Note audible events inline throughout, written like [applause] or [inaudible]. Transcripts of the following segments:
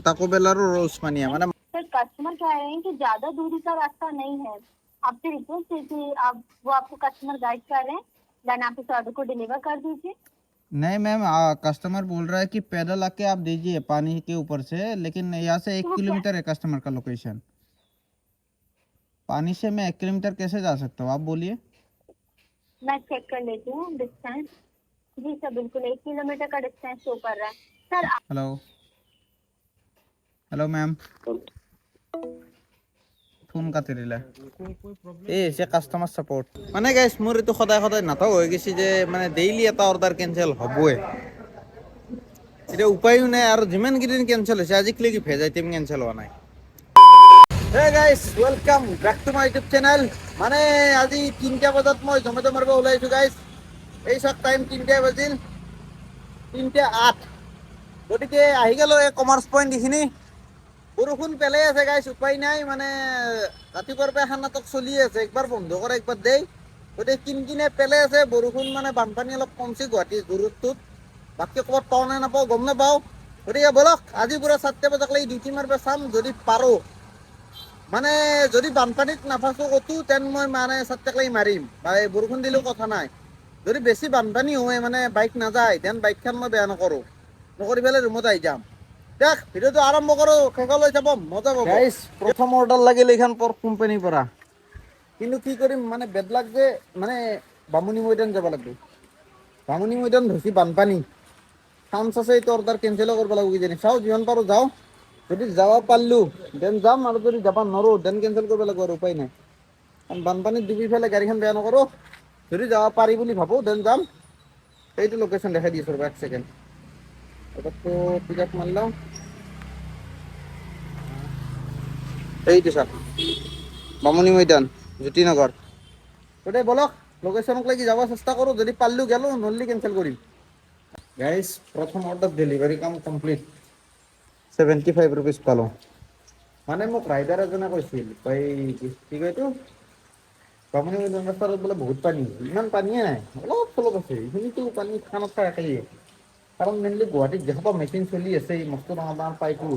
ताको बेलारो रोज sir customer कह रहे हैं कि ज़्यादा दूरी का रास्ता नहीं है। आपसे रिक्वेस्ट है कि आप वो आपको कस्टमर गाइड कर रहे हैं देन आप इस ऑर्डर को डिलीवर कर दीजिए। नहीं मैम कस्टमर बोल रहा है कि पैदल आके आप दीजिए पानी के ऊपर से लेकिन यहाँ से एक तो किलोमीटर है कस्टमर का लोकेशन पानी से मैं एक किलोमीटर कैसे जा सकता हूँ? आप बोलिए। मैं चेक कर लेती हूँ जी सर बिल्कुल एक किलोमीटर का डिस्टेंस शो कर रहा है sir hello hello' ma'am phone কাটি দিলে এই হৈছে কাষ্টমাৰ ছাপৰ্ট মানে গাইছ মোৰ এইটো সদায় সদায় নাটক হৈ গৈছে যে মানে ডেইলি এটা অৰ্ডাৰ কেঞ্চেল হ'বই এতিয়া উপায়ো নাই আৰু যিমানকেইদিন কেঞ্চেল হৈছে আজিলৈকে ভেজ আইটেম কেঞ্চেল হোৱা নাই hey guys welcome back to my YouTube channel মানে আজি তিনিটা বজাত মই জমেট' মাৰিব ওলাইছোঁ গাইছ এই চাওক টাইম তিনিটা বাজিল। তিনিটা আঠ। গতিকে আহি গ'লো এই কমাৰ্চ পইণ্ট এইখিনি। বৰষুণ পেলাই আছে গাইছ উপায় নাই মানে ৰাতিপুৱাৰ পৰা এখন নাটক চলি আছে। একবাৰ বন্ধ কৰে একবাৰ দেই। গতিকে কিন কিনে পেলাই আছে বৰষুণ মানে বানপানী অলপ কমছে গুৱাহাটী জোৰতটোত বাকী ক'ৰবাত পাওঁ নে নাপাওঁ গম নাপাওঁ। গতিকে ব'লক আজি পুৰা চাৰিটা বজাক লাগি ডিউটি মাৰিব চাম যদি পাৰোঁ। মানে যদি বানপানীত নাফাচো ক'তো তেন মই মানে চাৰিটাক লাগি মাৰিম। বা বৰষুণ দিলেও কথা নাই। যদি বেছি বানপানী হয় মানে বাইক নাযায় তেন বাইকখন মই বেয়া নকৰোঁ। নকৰি পেলাই ৰুমত আহি যাম। দেখ ভিডিঅ'টো আৰম্ভ কৰোঁ শেষলৈ যাব মজা পাব। প্ৰথম অৰ্ডাৰ লাগিল এইখন পৰ কোম্পানীৰ পৰা। কিন্তু কি কৰিম মানে বেদলাক যে মানে বামুণী মৈদান যাব লাগিব। বামুণী মৈদান ধৰিছে বানপানী। চান্স আছে এইটো অৰ্ডাৰ কেঞ্চেলো কৰিব লাগিব কিজানি। চাওঁ যিমান পাৰোঁ যাওঁ। যদি যাব পাৰিলোঁ দেন যাম। আৰু যদি যাব নোৱাৰোঁ দেন কেঞ্চেল কৰিব লাগিব আৰু উপায় নাই। কাৰণ বানপানীত ডুবি পেলাই গাড়ীখন বেয়া নকৰোঁ। যদি যাব পাৰি বুলি ভাবোঁ দেন যাম। এইটো লোকেশ্যন দেখাই দি আছোঁ ৰ'বা এক ছেকেণ্ড এটাতো পিক আপ মারলাম এইটো স্যার বামুনি মৈদান জ্যোতিনগর ওটাই বলক লোকেশনক লাগি যাব চেষ্টা কৰোঁ যদি পারলু গেল নলি কেনসেল কৰিম। গাইজ প্ৰথম অৰ্ডাৰ ডেলিভাৰী কাম কমপ্লিট ছেভেণ্টি ফাইভ ৰুপিজ পালোঁ। মানে মোক ৰাইডাৰ এজনে কৈছিল এই কি কয় বামুনি ৰাস্তাত বোলে বহুত পানী। ইমান পানীয়ে নাই। অলপ চলপ আছে। এইখিনিতো পানী খানত খাই একেই। কাৰণ মেইনলি গুৱাহাটীত যেসোপা মেচিন চলি আছে, এই মস্ত ডাঙৰ ডাঙৰ পাইপো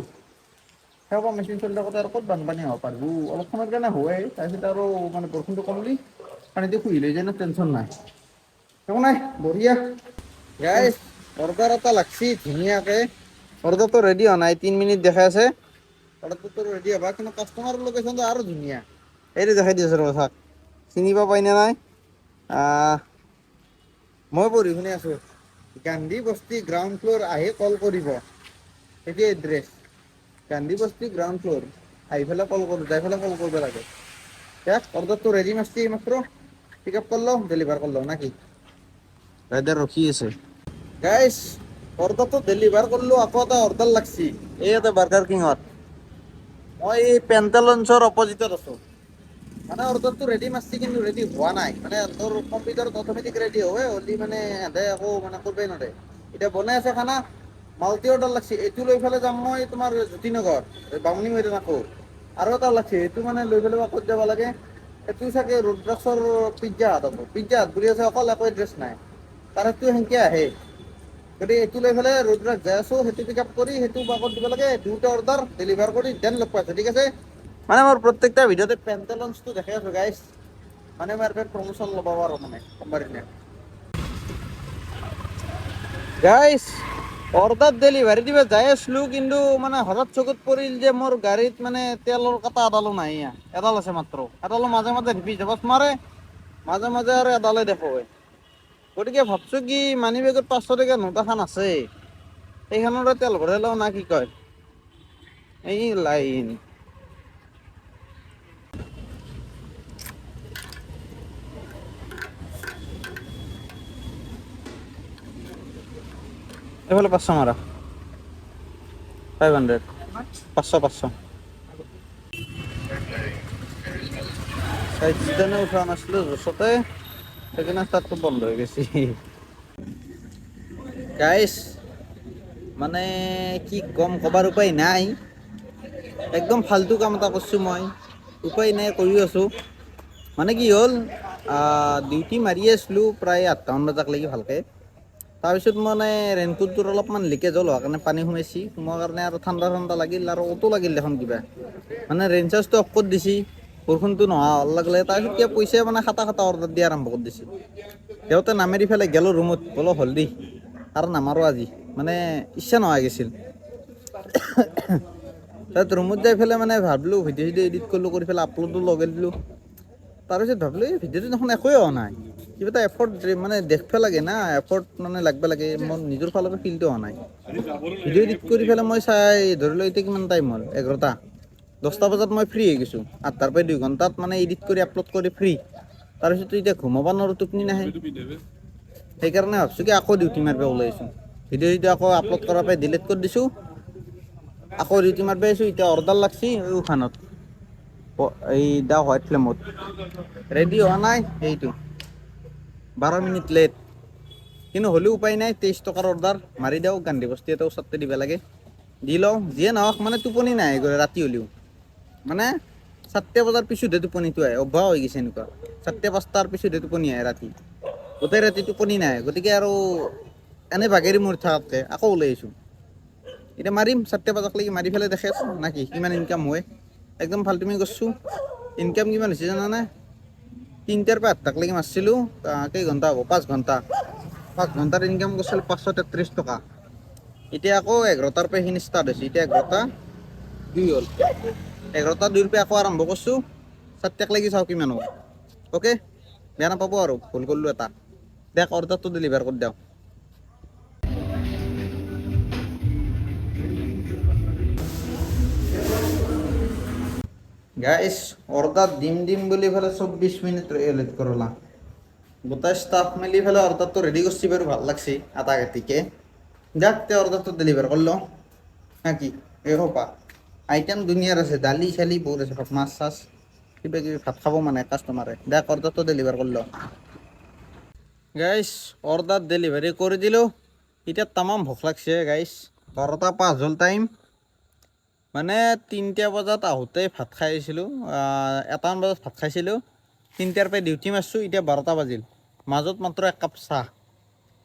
সেইসোপা মেচিন চলি থাকোঁতে আৰু ক'ত বানপানী হ'ব পাৰিব অলপ সময়ৰ কাৰণে হয় তাৰপিছত আৰু মানে বৰষুণটো কমলি, পানীটো শুহি লৈ যায় ন টেনশ্যন নাই। একো নাই, বঢ়িয়া। গাইছ অৰ্ডাৰ এটা লাগছি, ধুনীয়াকৈ। অৰ্ডাৰটো ৰেডি হোৱা নাই, তিনি মিনিট দেখাই আছে। অৰ্ডাৰটোতো ৰেডি হ'ব কিন্তু কাষ্টমাৰৰ লোকেশ্যনটো আৰু ধুনীয়া। এইটো দেখাই দি আছোঁ ৰ'ব, চাওক। চিনিব পাইনে নাই? মই পঢ়ি শুনি আছোঁ। গান্ধী বস্তি গ্ৰাউণ্ড ফ্ল'ৰ আহি কল কৰিব। সেইটোৱে এড্ৰেছ গান্ধী বস্তি গ্ৰাউণ্ড ফ্ল'ৰ আহি পেলাই কল কৰোঁ যাই পেলাই কল কৰিব লাগে। দেখ অৰ্ডাৰটো ৰেডি মাছটি মাত্ৰ পিক আপ কৰিলোঁ ডেলিভাৰ কৰিলোঁ না কি ৰাইডাৰ ৰখি আছে। গাইছ অৰ্ডাৰটো ডেলিভাৰ কৰিলোঁ আকৌ এটা অৰ্ডাৰ লাগছি। এই এটা বাৰ্গাৰ কিঙত মই এই পেণ্টেলঞ্চৰ অপজিটত আছোঁ। মানে অৰ্ডাৰটো ৰেডি মাছছি কিন্তু ৰেডি হোৱা নাই। মানে তোৰ কম্পিউটাৰত অট'মেটিক ৰেডি হয় হ'লে মানে সিহঁতে একো মানে কৰিবই নোৱাৰে। এতিয়া বনাই আছে খানা মাল্টি অৰ্ডাৰ লাগছে, এইটো লৈ পেলাই যাম মই তোমাৰ জ্যোতিনগৰ বামুণী মৈদান আকৌ। আৰু এটা লাগছে, এইটো মানে লৈ পেলাই ক'ত যাব লাগে, এইটো চাগে ৰুদ্ৰাক্ষৰ পিজ্জা হাট হ'ব। পিজ্জা হাট বুলি আছে অকল, একো এড্ৰেছ নাই। তাৰ সেইটো সেনেকৈ আহে। গতিকে এইটো লৈ পেলাই ৰুদ্ৰাক্ষ যাই আছোঁ, সেইটো পিক আপ কৰি, সেইটো বাকত দিব লাগে, দুটা অৰ্ডাৰ ডেলিভাৰ কৰি দেন লগ পাইছোঁ, ঠিক আছে? মানে মোৰ প্ৰত্যেকটা ভিডিঅ'তে পেণ্টেলঞ্চটো দেখাই আছোঁ গাইছ মানে মই ইয়াৰ প্ৰমোশ্যন ল'ব পাৰোঁ মানে দিনা গাইছ অৰ্ডাৰ ডেলিভাৰী দিব, যাই আছিলোঁ কিন্তু মানে হঠাৎ চকুত পৰিল যে মোৰ গাড়ীত মানে তেলৰ কাটা এডালো নাই। এডাল আছে মাত্ৰ। এডালো মাজে মাজে ৰিপিট জাবাত মাৰে, মাজে মাজে আৰু এডালে দেখুৱাই গতিকে ভাবছোঁ কি, মানি বেগত পাঁচশো টকীয়া নোট এখন আছে। সেইখনৰে তেল ভৰাই লওঁ না কি কয়? এই লাইন এইফালে পাঁচশো মাৰা ফাইভ হাণ্ড্ৰেড পাঁচশো পাঁচশো। চাইজনে উঠোৱা নাছিলোঁ জোচতে সেইকাৰণে তাতটো বন্ধ হৈ গৈছে। গাইছ মানে কি ক'ম ক'বাৰ উপায় নাই। একদম ফাল্টু কাম এটা কৰিছোঁ মই। উপায় নাই, কৰি আছোঁ। মানে কি হ'ল ডিউটি মাৰি আছিলোঁ প্ৰায় আঠটামান বজাক লাগি ভালকৈ। তাৰপিছত মানে ৰেইনকোটটোৰ অলপমান লিকেজ হ'ল হোৱা কাৰণে পানী সোমাইছি। সোমোৱাৰ কাৰণে আৰু ঠাণ্ডা ঠাণ্ডা লাগিল আৰু অটো লাগিল দেখোন কিবা। মানে ৰেইন চাৰ্জটো অফ কৰি দিছি, বৰষুণটো নোহোৱা হ'ল লাগিলে। তাৰপিছত এতিয়া পইচা মানে খাটা খাটা অৰ্ডাৰ দিয়া আৰম্ভ কৰি দিছে। দেওতে নামেৰি ফেলাই গেলোঁ ৰুমত বোলো হ'ল দেই। আৰু নামাৰো আজি। মানে ইচ্ছা নোহোৱা গৈছিল। তাত ৰুমত যাই পেলাই মানে ভাবিলোঁ ভিডিঅ' চিডিঅ' এডিট কৰিলোঁ, কৰি পেলাই আপলোডো লগাই দিলোঁ। তাৰপিছত ভাবিলোঁ, এই ভিডিঅ'টো দেখোন একোৱে হোৱা নাই। কিবা এটা এফৰ্ট মানে দেখিব লাগে না এফৰ্ট মানে লাগব লাগে, মোৰ নিজৰ ফালৰ পৰা ফিলটো হোৱা নাই। ভিডিঅ' এডিট কৰি পেলাই মই চাই, ধৰি লওঁ এতিয়া কিমান টাইম হ'ল, এঘাৰটা। দহটা বজাত মই ফ্ৰী হৈ গৈছোঁ আঠটাৰ পৰা দুই ঘণ্টাত মানে এডিট কৰি আপলোড কৰি ফ্ৰী তাৰপিছত এতিয়া ঘুমাব নোৱাৰোঁ, টোপনি নাহে। সেইকাৰণে ভাবছোঁ কি আকৌ ডিউটি মাৰিব ওলাইছোঁ ভিডিঅ' চিডিঅ' আকৌ আপলোড কৰাৰ পৰা ডিলিট কৰি দিছোঁ। আকৌ ডিউটি মাৰিব আহিছোঁ, এতিয়া অৰ্ডাৰ লাগছি উখানত। এই দা হোৱাইট ফ্লেমত ৰেডি হোৱা নাই? এইটো। বাৰ মিনিট লেট কিন্তু হ'লেও উপায় নাই, তেইছ টকাৰ অৰ্ডাৰ মাৰি দিওঁ গান্ধী বস্তি এটা ওচৰতে দিব লাগে। দি লওঁ, যিয়ে নহওক মানে টোপনি নাই ৰাতি হ'লেও। মানে চাৰিটা বজাৰ পিছতহে টোপনিটো আহে, অভ্যাস হৈ গৈছে এনেকুৱা। চাৰিটা পাঁচটাৰ পিছতহে টোপনি আহে ৰাতি। গোটেই ৰাতি টোপনি নাই, গতিকে আৰু এনে বাগেৰি মৰি থকাতকৈ আকৌ ওলাই আহিছোঁ। এতিয়া মাৰিম চাৰিটা বজালৈকে মাৰি পেলাই দেখে নাকি কিমান ইনকাম হয়। একদম ফাল্টুমি কৰিছোঁ। ইনকাম কিমান হৈছে জানানে? তিনিটাৰ পৰা আঠটালৈকে মাৰিছিলোঁ কেই ঘণ্টা হ'ব? পাঁচ ঘণ্টা। পাঁচ ঘণ্টাৰ ইনকাম করছিল পাঁচশো তেত্ৰিছ টকা। এতিয়া আকৌ এঘাৰটাৰ পৰা এইখিনি ষ্টাৰ্ট হৈছে। এতিয়া এঘাৰটা দুই হ'ল। এঘাৰটা দুইৰ পৰা আকৌ আৰম্ভ কৰিছোঁ। চাৰিটাক লাগি চাওঁ কিমান হ'ব। অ'কে বেয়া নাপাব আৰু। ভুল কৰিলোঁ এটা। দেখ অৰ্ডাৰটো ডেলিভাৰ কৰি দিওঁ গাইছ অৰ্ডাৰ দিম দিম বুলি ফেলে চৌব্বিছ মিনিট লেট কৰলা। গোটেই ষ্টাফ মিলি পেলাই অৰ্ডাৰটো ৰেডি কৰিছি বাৰু, ভালো লাগছি, আটা কাটিকে। যাক, তে অৰ্ডাৰটো ডেলিভাৰ কৰিলোঁ। না কি এ সোপা আইটেম দুনিয়াৰ আছে, দালি, চালি বহুত আছে ভাত মাছ, চাছ। কিবা কিবি ভাত খাব মানে কাষ্টমাৰে দেখ অৰ্ডাৰটো ডেলিভাৰ কৰিলোঁ। গাইছ অৰ্ডাৰ ডেলিভাৰী কৰি দিলোঁ। এতিয়া তামাম ভোক লাগছে গাইছ বাৰটা পাঁচ হ'ল টাইম মানে তিনিটা বজাত আহোঁতে ভাত খাই আহিছিলোঁ। এটামান বজাত ভাত খাইছিলোঁ। তিনিটাৰ পৰা ডিউটি মাৰিছোঁ, এতিয়া বাৰটা বাজিল। মাজত মাত্ৰ এক কাপ চাহ।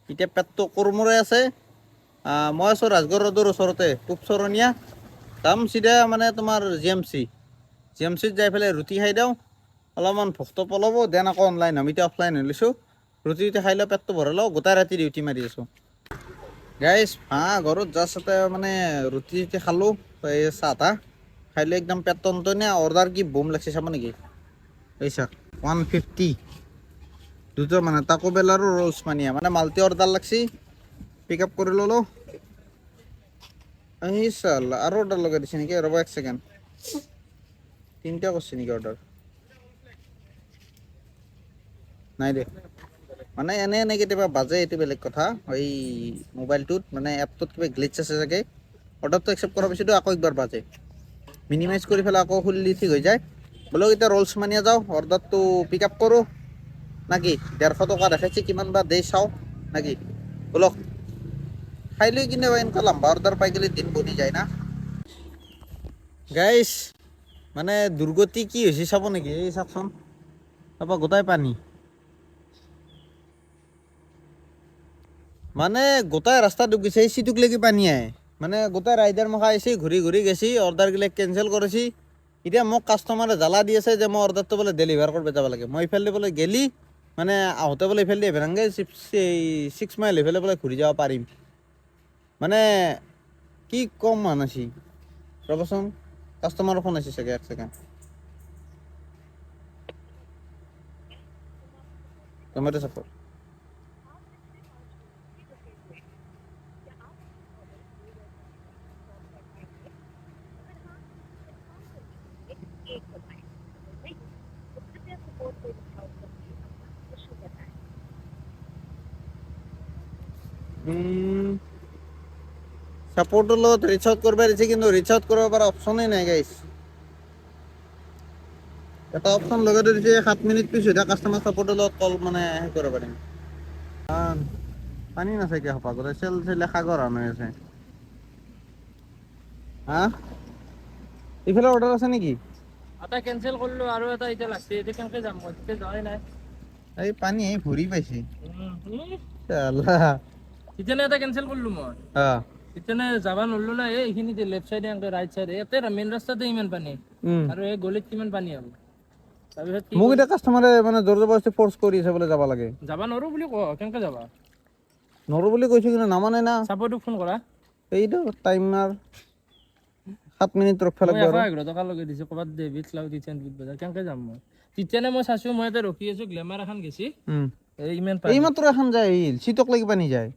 এতিয়া পেটটো কোৰমৰাই আছে। মই আছোঁ ৰাজগড় ৰোডৰ ওচৰতে, পূব চৰণীয়া। যাম চিধা মানে তোমাৰ G M C G M চিত যাই পেলাই ৰুটি খাই দিওঁ। অলপমান ভোকটো পলাব দেন আকৌ অনলাইন হ'ম এতিয়া অফলাইন হৈ লৈছোঁ। ৰুটি ৰুটি খাই লওঁ পেটটো ভৰাই লওঁ, গোটেই ৰাতি ডিউটি মাৰি আছোঁ। গাইছ হা ঘৰত জাষ্ট এটা মানে ৰুটি চুটি খালোঁ, এই চাহ তাহ খাই একদম পেট টনটনীয়া অৰ্ডাৰ কি বুম লাগছে চাব নেকি? এই চাওক ওৱান ফিফটি দুটো মানে তাকো বেল আৰু ৰ'লছ মানিয়া মানে মাল্টি অৰ্ডাৰ লাগছি। পিক আপ কৰি ল'লোঁ। এই চাল আৰু অৰ্ডাৰ লগাই দিছে নেকি? ৰ'ব এক ছেকেণ্ড তিনিটা কৰিছে নেকি অৰ্ডাৰ নাই দে। মানে এনে এনে কেতিয়াবা বাজে, এইটো বেলেগ কথা। এই মোবাইলটোত মানে এপটোত কিবা গ্লিচ আছে চাগে। অৰ্ডাৰটো একচেপ্ট কৰাৰ পিছতো আকৌ একবাৰ বাজে। মিনিমাইজ কৰি পেলাই আকৌ খুলি ঠিক হৈ যায়। বোলো এতিয়া ৰ'লছ মানিয়া যাওঁ, অৰ্ডাৰটো পিক আপ কৰোঁ। নাকি ডেৰশ টকা দেখাইছে কিমান বা দেই চাওঁ। নাকি? বলক খাই লৈ কিনে এনেকুৱা লম্বা অৰ্ডাৰ পাই গ'লে দিন বনি যায় না। গাইছ মানে দুৰ্গতি কি হৈছে চাব নেকি? এই চাওকচোন। তাৰপৰা গোটাই পানী। মানে গোটাই ৰাস্তা ডুব গৈছে, এই চিটুক লেগি পানী আহে। মানে গোটাই ৰাইডাৰ মখা আহিছে, ঘূৰি ঘূৰি গেছি অৰ্ডাৰগিলাক কেঞ্চেল কৰিছি। এতিয়া মোক কাষ্টমাৰে জ্বালা দি আছে যে মই অৰ্ডাৰটো বোলে ডেলিভাৰ কৰিব যাব লাগে। মই ইফালে বোলে গেলি মানে আহোঁতে বোলে ইফালে এভেৰাংগে ছিক্স মাইল এইফালে বোলে ঘূৰি যাব পাৰিম। মানে কি কম মানসি? ৰ'বচোন কাষ্টমাৰৰ ফোন আহিছে চাগে, এক ছেকেণ্ড জমেটো চাপৰ্ট সাপোর্টের লগত রিচ আউট করবে দিছে কিন্তু রিচ আউট করবার অপশনই নাই গাইস এটা অপশন লগাই দিছে সাত মিনিট পিছ এটা কাস্টমার সাপোর্টের লগত কল মানে হে পাৰিম আহ, পানী নাছে কিয় হপা গোটেই চেল চেলে সাগৰ হান হৈ আছে। হা ইফালে অৰ্ডাৰ আছে নেকি? এটা কেনচেল কৰিলো আৰু এটা এতিয়া লাগছে। এতিয়া কেনেকে যাম মই এতিয়া যোৱাই নাই। এই পানী আহি ভৰি পাইছে। ইতেনে এটা কেনচেল কৰিলো মই। হ্যাঁ। ইতেনে যাবা নৰলো না এই এইখিনিতে লেফ্ট চাইডে এনেকে ৰাইট চাইডে ইয়াতে মেইন ৰাস্তাতে ইমান পানী। আৰু এই গলিত কিমান পানী হ'ব মোক এতিয়া কাষ্টমাৰে মানে জোৰ জবৰদস্তি ফৰ্চ কৰি আছে বোলে যাব লাগে। যাবা নোৱাৰো বুলি কওঁ কেনেকে যাবা? নৰো বুলি কৈছো কিন্তু নামানে না। চাপৰটোক ফোন কৰা। এইটো টাইমাৰ সাত মিনিট লাগিব এশ আৰু এঘাৰ টকা লগাই দিছো ক'ৰবাত ডেভিড ক্লাউড কিচেন বিট বজাৰ কেনেকে যাম মই? তিতেনে মই চাইছো মই ইয়াতে ৰখি আছো গ্লেমাৰ এখন গেছি। ইমান এই মাত্ৰ এখন যায় আহিল চিটক লাগি পানী যায়।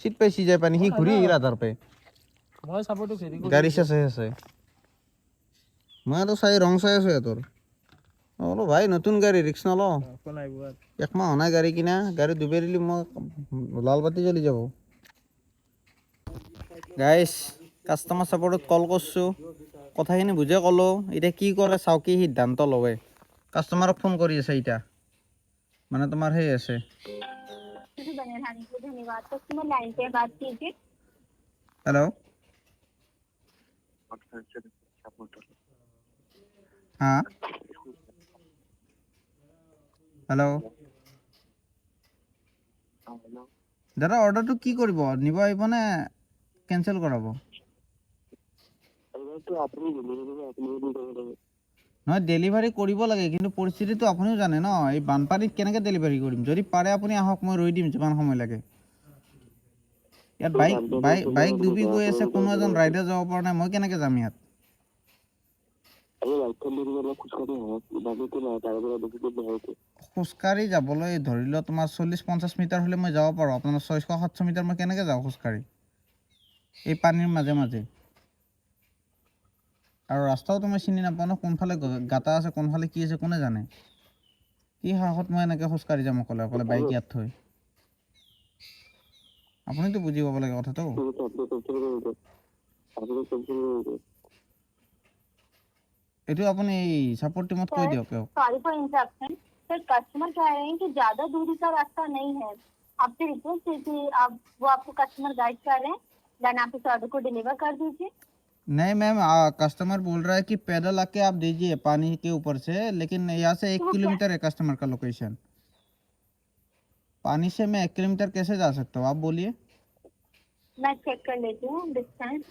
চিট পাই চি যায় পানী সি ঘূৰি আহিল আধাৰ পাই। মই চাপৰটোক হেৰি কৰি গাড়ী চাই চাই আছে। মই আৰু চাই ৰং চাই আছো সিহঁতৰ বোলো ভাই নতুন গাড়ী ৰিক্স নল। ফোন আহিব এক মাহ হোৱা নাই গাড়ী কিনা গাড়ী ডুবাই দিলে মই লাল বাতি জ্বলি যাব। গাইছ কাস্টমাৰ ছাপৰ্টত কল কৰছোঁ। কথাখিনি বুজে ক'লোঁ। এতিয়া কি কৰে, চাওঁ কি সিদ্ধান্ত লৱে। কাষ্টমাৰক ফোন কৰি আছে এতিয়া মানে তোমাৰ সেই আছে। হেল্ল' হা হেল্ল' দাদা অৰ্ডাৰটো কি কৰিব? নিব আহিবনে কেঞ্চেল কৰাব? নহয় ডেলিভাৰী কৰিব লাগে কিন্তু পৰিস্থিতিটো আপুনিও জানে ন এই বানপানীত কেনেকৈ ডেলিভাৰী কৰিম? যদি পাৰে আপুনি আহক মই ৰৈ দিম যিমান সময় লাগে। ইয়াত বাইক বাইক বাইক ডুবি গৈ আছে কোনো এজন ৰাইডাৰ যাব পৰা নাই মই কেনেকৈ যাম ইয়াত? খোজকাঢ়ি যাবলৈ ধৰি লওক তোমাৰ চল্লিছ পঞ্চাছ মিটাৰ হ'লে মই যাব পাৰোঁ আপোনাৰ ছয়শো সাতশ মিটাৰ মই কেনেকৈ যাওঁ খোজকাঢ়ি? এই পানীৰ মাজে মাজে। আৰু ৰাস্তাওতো মই চিনি নাপাওঁ ন কোনফালে গ- গাঁটা আছে কোনফালে কি আছে কোনে জানে কি সাহসত মই এনেকৈ খোজকাঢ়ি যাম অকলে অকলে বাইক ইয়াত থৈ আপুনিতো বুজি পাব লাগে কথাটো এইটো আপুনি ছাপৰ্ট টিমত কৈ দিয়ক তেওঁক sorry for interruption sir customer कह रहे हैं कि ज्यादा दूरी का रास्ता नहीं है आपसे रिक्वेस्ट है कि आप वो आपको कस्टमर गाइड कर रहे हैं देन आप इस ऑर्डर को डिलीवर कर दीजिए नहीं मैम कस्टमर बोल रहा है कि पैदल आके आप दीजिए पानी के ऊपर से लेकिन यहाँ से एक किलोमीटर है कस्टमर का लोकेशन पानी से मैं एक किलोमीटर कैसे जा सकता हूँ? आप बोलिए। मैं चेक कर लेती हूँ डिस्टेंस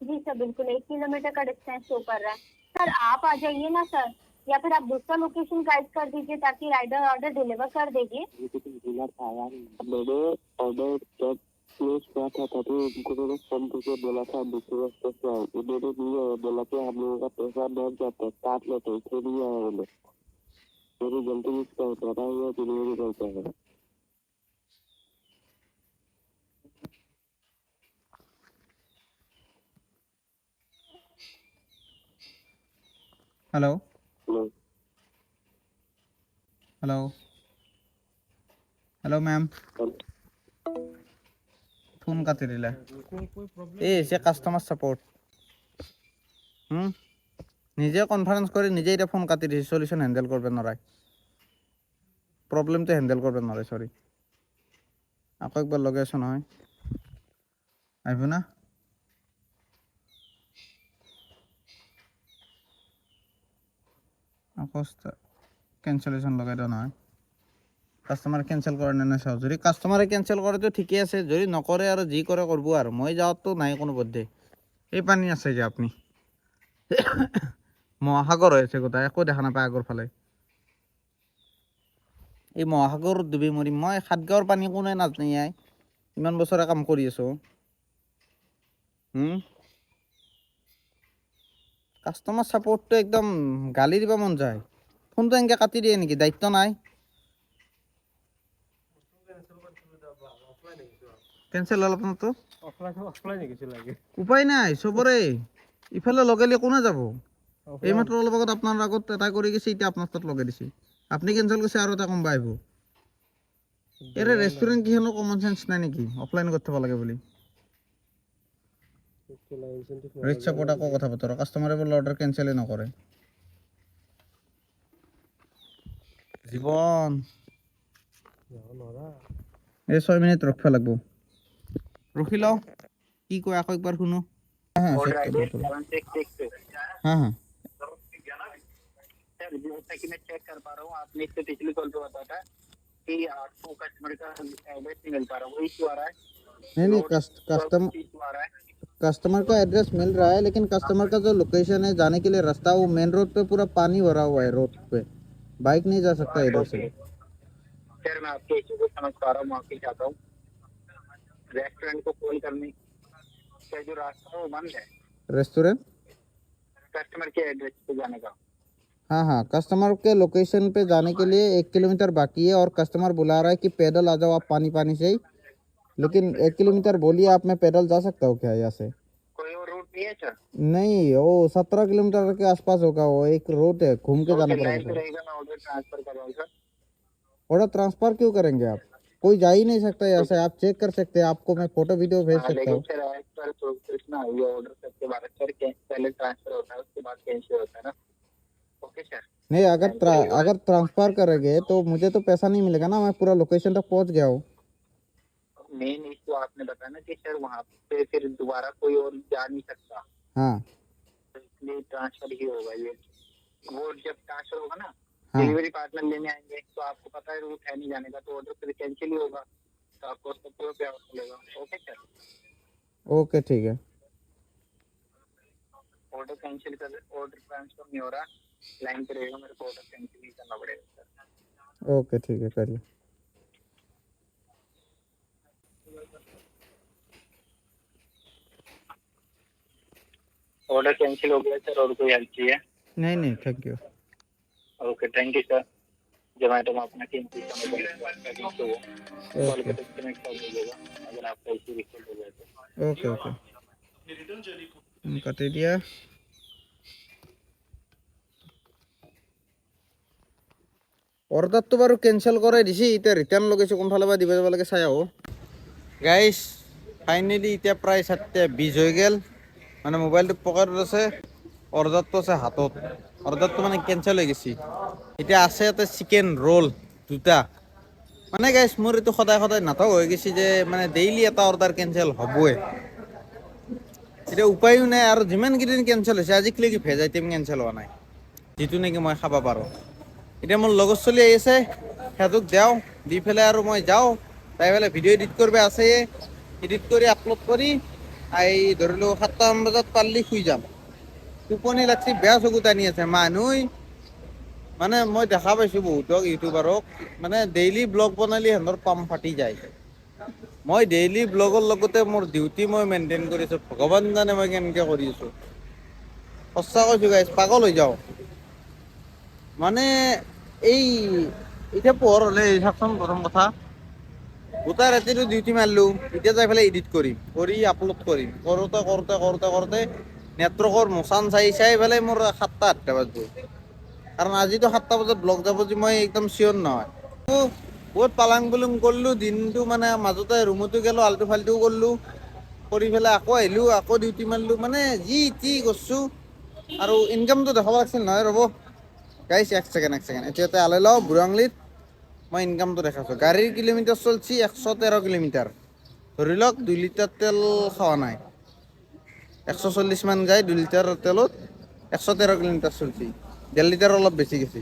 जी सर बिल्कुल एक किलोमीटर का डिस्टेंस शो कर रहा है। सर आप आ जाइए ना सर। या फिर आप दूसरा लोकेशन गाइड कर दीजिए ताकि राइडर ऑर्डर डिलीवर कर देगी। ऑर्डर जब प्लेस किया था तभी उनको मैंने फ़ोन करके बोला था दूसरे रास्ते से आओ उन्होंने नहीं आया बोला कि हम लोगों का पैसा बैठ जाता है काट लेते इसलिए नहीं आया बोले मेरी गलती इसका होता था ये डिलीवरी करता है hello hello hello hello phone কাটি দিলে? এই হৈছে কাষ্টমাৰ ছাপৰ্ট নিজে কনফাৰেঞ্চ কৰি নিজে এতিয়া ফোন কাটি দিছে চলিউশ্যন হেণ্ডেল কৰিব নোৱাৰে প্ৰব্লেমটো হেণ্ডেল কৰিব নোৱাৰে চৰি আকৌ একবাৰ লগাই আছোঁ নহয় আহিব না আকৌ কেঞ্চেলেশ্যন লগাই দিয়া নহয় কাষ্টমাৰে কেঞ্চেল কৰে নে নাই চাওঁ। যদি কাষ্টমাৰে কেঞ্চেল কৰেতো ঠিকে আছে, যদি নকৰে আৰু যি কৰে কৰিব আৰু। মই যাওঁতো নাই কোনো বদ্ধে এই পানী আছে যে আপুনি। [coughs] মহাসাগৰ হৈ আছে গোটাই, একো দেখা নাপায় আগৰ ফালে। এই মহাসাগৰত ডুবি মৰিম মই সাতগাঁৱৰ পানী কোনে নাজানিয়াই ইমান বছৰে কাম কৰি আছোঁ। কাষ্টমাৰ ছাপৰ্টটো একদম গালি দিব মন যায়। ফোনটো এনেকৈ কাটি দিয়ে নেকি? দায়িত্ব নাই। কেঞ্চেল হ'ল গৈছে লাগে উপায় নাই চবৰে ইফালে লগালে কোনে যাব? এইমাত্ৰ অলপ আগত আপোনাৰ আগত এটা কৰি গৈছে এতিয়া আপোনাৰ তাত লগাই দিছে। আপুনি কেঞ্চেল কৰিছে আৰু এটা কোনোবা আহিব। এৰে ৰেষ্টুৰেণ্ট কিখনো কমন চেঞ্চ নাই নেকি? অফলাইন কৰি থ'ব লাগে বুলি। ৰিচ চাপৰ্ট আকৌ কথা বতৰা কাষ্টমাৰে বোলে অৰ্ডাৰ কেঞ্চেলেই নকৰে। জীৱন। এই ছয় মিনিট ৰখিব লাগিব। ৰখি লওঁ কি কয় আকৌ একবাৰ শুনো হা হা হা सर जैसा कि मैं चेक कर पा रहा हूँ आपने इससे पिछली कॉल पे बताया था कि आपको कस्टमर का एड्रेस नहीं मिल पा रहा वही इशू आ रहा है नहीं नहीं कस्टमर आ रहा है कस्टमर का एड्रेस मिल रहा है लेकिन कस्टमर का जो लोकेशन है जाने के लिए रास्ता वो मेन रोड पे पूरा पानी भरा हुआ है रोड पे बाइक नहीं जा सकता इधर से सर मैं आपके इशू को समझ पा रहा हूँ माफी चाहता हूँ रेस्टोरेंट को कॉल करने का जो रास्ता है वो बंद है। रेस्टोरेंट? कस्टमर के एड्रेस पे जाने का। हाँ हाँ कस्टमर के लोकेशन पे जाने के लिए एक किलोमीटर बाकी है और कस्टमर बुला रहा है कि पैदल आ जाओ आप पानी पानी से ही। लेकिन एक किलोमीटर बोलिए आप मैं पैदल जा सकता हूँ क्या यहाँ से? कोई और रूट नहीं है सर नहीं वो सत्रह किलोमीटर के आसपास होगा वो एक रोड है घूम के जाना लाइन पड़ेगा ऑर्डर ट्रांसफ़र करवाऊँ ऑर्डर ट्रांसफ़र क्यों करेंगे आप? कोई जा ही नहीं सकता यहाँ से आप चेक कर सकते हैं आपको मैं फ़ोटो वीडियो भेज हाँ, सकता हूँ। तो नहीं अगर ट्रा, अगर ट्रांसफ़र करेंगे तो मुझे तो पैसा नहीं मिलेगा ना मैं पूरा लोकेशन तक पहुँच गया हूँ। मेन इशू आपने बताया ना कि सर वहाँ पे फिर दोबारा कोई और जा नहीं सकता। हाँ। तो इसलिए ट्रांसफ़र ही होगा ये। वो जब ट्रांसफ़र होगा ना डिलीवरी पार्टनर लेने आएँगे तो आपको पता है रूट है नहीं जाने का तो ऑर्डर फिर कैंसिल ही होगा तो आपको उसका पूरा पेमेंट मिलेगा। ओके सर ओके ठीक है। ऑर्डर कैंसिल कर ऑर्डर ट्रांसफ़र नहीं हो रहा लाइन पे रहेगा मेरे को ऑर्डर कैंसिल ही करना पड़ेगा सर ओके ठीक है करिए। ऑर्डर कैंसिल हो गया सर और कोई हेल्प चाहिए? नहीं नहीं thank you okay thank you sir Zomato में अपना कीमती समय को तो कॉल ओके पे डिस्कनेक्ट कर दीजिएगा अगर आपका इशू रिकॉर्ड हो जाए तो ओके ओके हम কাটি দিয়া অৰ্ডাৰটো বাৰু কেঞ্চেল কৰাই দিছে এতিয়া ৰিটাৰ্ণ লগাইছোঁ কোনফালে বা দিব যাব লাগে চাই আহোঁ গাইছ ফাইনেলি এতিয়া প্ৰায় চাৰিটা বিছ হৈ গ'ল মানে মোবাইলটো পকেটত আছে অৰ্ডাৰটো আছে হাতত অৰ্ডাৰটো মানে কেঞ্চেল হৈ গৈছে। এতিয়া আছে ইয়াতে চিকেন ৰোল দুটা। মানে গাইছ মোৰ এইটো সদায় সদায় নাটক হৈ গৈছে যে মানে ডেইলি এটা অৰ্ডাৰ কেঞ্চেল হ'বই। এতিয়া উপায়ো নাই আৰু যিমান কেইদিন কেঞ্চেল হৈছে আজিলৈকে ভেজ আইটেম কেঞ্চেল হোৱা নাই। যিটো নেকি মই খাব পাৰোঁ। এতিয়া মোৰ লগৰ চলি আহি আছে, সিহঁতক দিওঁ দি পেলাই আৰু মই যাওঁ। যাই পেলাই ভিডিঅ' এডিট কৰিব আছে। এডিট কৰি আপলোড কৰি আহি ধৰিলোঁ সাতটামান বজাত পাৰিলে শুই যাম। টোপনি লাগছি বেয়া চকুত আনি আছে। মানুহ মানে মই দেখা পাইছোঁ বহুতক, ইউটিউবাৰক। মানে ডেইলি ব্লগ বনালে সিহঁতৰ পাম ফাটি যায়। মই ডেইলি ব্লগৰ লগতে মোৰ ডিউটি মই মেইনটেইন কৰিছোঁ ভগৱান জানে মই কেনেকৈ কৰি আছোঁ। সঁচা কৈছোঁ গাইছ পাগল হৈ যাওঁ। মানে এই এতিয়া পোহৰ হ'লে চাওকচোন প্ৰথম কথা। গোটেই ৰাতিটো ডিউটি মাৰিলোঁ। এতিয়া যাই পেলাই এডিট কৰিম। কৰি আপলোড কৰিম। কৰোঁতে কৰোঁতে কৰোঁতে কৰোঁতে নেটৱৰ্কৰ মোচান চাই চাই পেলাই মোৰ সাতটা আঠটা বাজিব কাৰণ আজিতো সাতটা বজাত ব্লগ যাব যে মই একদম চিয়ৰ নহয়। বহুত পালাং পুলুং কৰিলোঁ, দিনটো মানে মাজতে ৰুমতো গ'লোঁ আল্টু ফাল্টু কৰিলোঁ, কৰি পেলাই আকৌ আহিলোঁ, আকৌ ডিউটি মাৰিলোঁ মানে যি টি কৰিছোঁ। আৰু ইনকামটো দেখাব লাগিছিল নহয়, ৰ'ব। গাইছ এক ছেকেণ্ড এক ছেকেণ্ড এতিয়া ইয়াতে আলাই লওঁ বুঢ়াংলিত মই ইনকামটো দেখাইছোঁ। গাড়ীৰ কিলোমিটাৰ চলছি এশ তেৰ কিলোমিটাৰ ধৰি লওক, দুই লিটাৰ তেল খোৱা নাই। একশ চল্লিছ মান যায় দুই লিটাৰ তেলত এশ তেৰ কিলোমিটাৰ চলছি। ডেৰ লিটাৰ অলপ বেছি গেছি।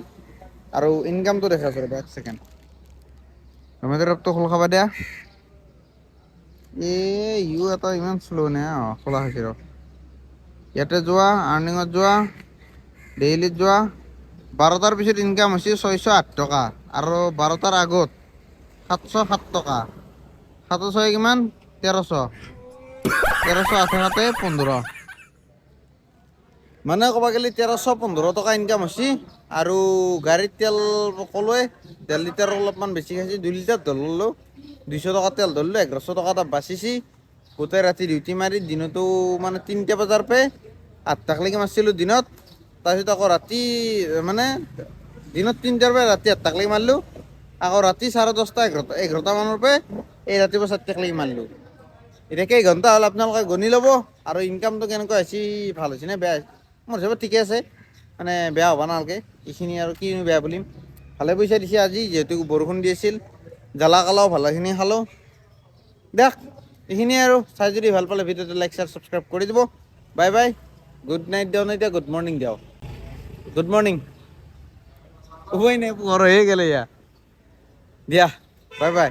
আৰু ইনকামটো দেখাইছোঁ ৰ'বা এক ছেকেণ্ড জমেট'ৰ এপটো খোল খাবা দিয়া। এ ইউ এটা ইমান শ্ল' নে? অঁ, খোলা হৈছে ৰ। ইয়াতে যোৱা আৰ্নিঙত যোৱা ডেইলিত যোৱা। বাৰটাৰ পিছত ইনকাম হৈছে ছয়শো আঠ টকা। আৰু বাৰটাৰ আগত সাতশ সাত টকা। সাত ছয় কিমান? তেৰশ। তেৰশ আঠে সাতে পোন্ধৰ। মানে ক'ব গ'লে তেৰশ পোন্ধৰ টকা ইনকাম হৈছে। আৰু গাড়ীত তেল ক'লোৱে ডেৰ লিটাৰ অলপমান বেছি খাইছে, দুই লিটাৰ ধৰিলোঁ দুইশ টকা তেল ধৰিলোঁ, এঘাৰশ টকা এটা বাচিছে। গোটেই ৰাতি ডিউটি মাৰি দিনতো মানে তিনিটা বজাৰ পে আঠটাকলৈকে মাৰিছিলোঁ দিনত। তাৰপিছত আকৌ ৰাতি মানে দিনত তিনিটাৰ পৰা ৰাতি আঠটাকলৈকে মাৰিলোঁ। আকৌ ৰাতি চাৰে দহটা, এঘাৰটা এঘাৰটা মানৰ পৰা এই ৰাতিপুৱা চাৰিটাকলৈকে মাৰিলোঁ। এতিয়া কেইঘণ্টা হ'ল আপোনালোকে গণি ল'ব আৰু ইনকামটো কেনেকুৱা হৈছে ভালো হৈছে নে বেয়া হৈছে? মোৰ হিচাপত ঠিকে আছে মানে বেয়া হ'ব নালাগে, এইখিনি আৰু কিনো বেয়া বুলিম। ভালে পইচা দিছে আজি, যিহেতু বৰষুণ দি আছিল, জ্বালা কালাও ভালেখিনি খালোঁ। দিয়ক এইখিনিয়ে আৰু চাই যদি ভালো পালে ভিডিঅ'টো লাইক শ্বেয়াৰ ছাবস্ক্ৰাইব কৰি দিব। বাই বাই গুড নাইট দিওঁ এতিয়া গুড মৰ্ণিং দিওঁ গুড মৰ্ণিং উপায় নাই পোহৰ হৈয়ে গ'লে দিয়া, বাই বাই।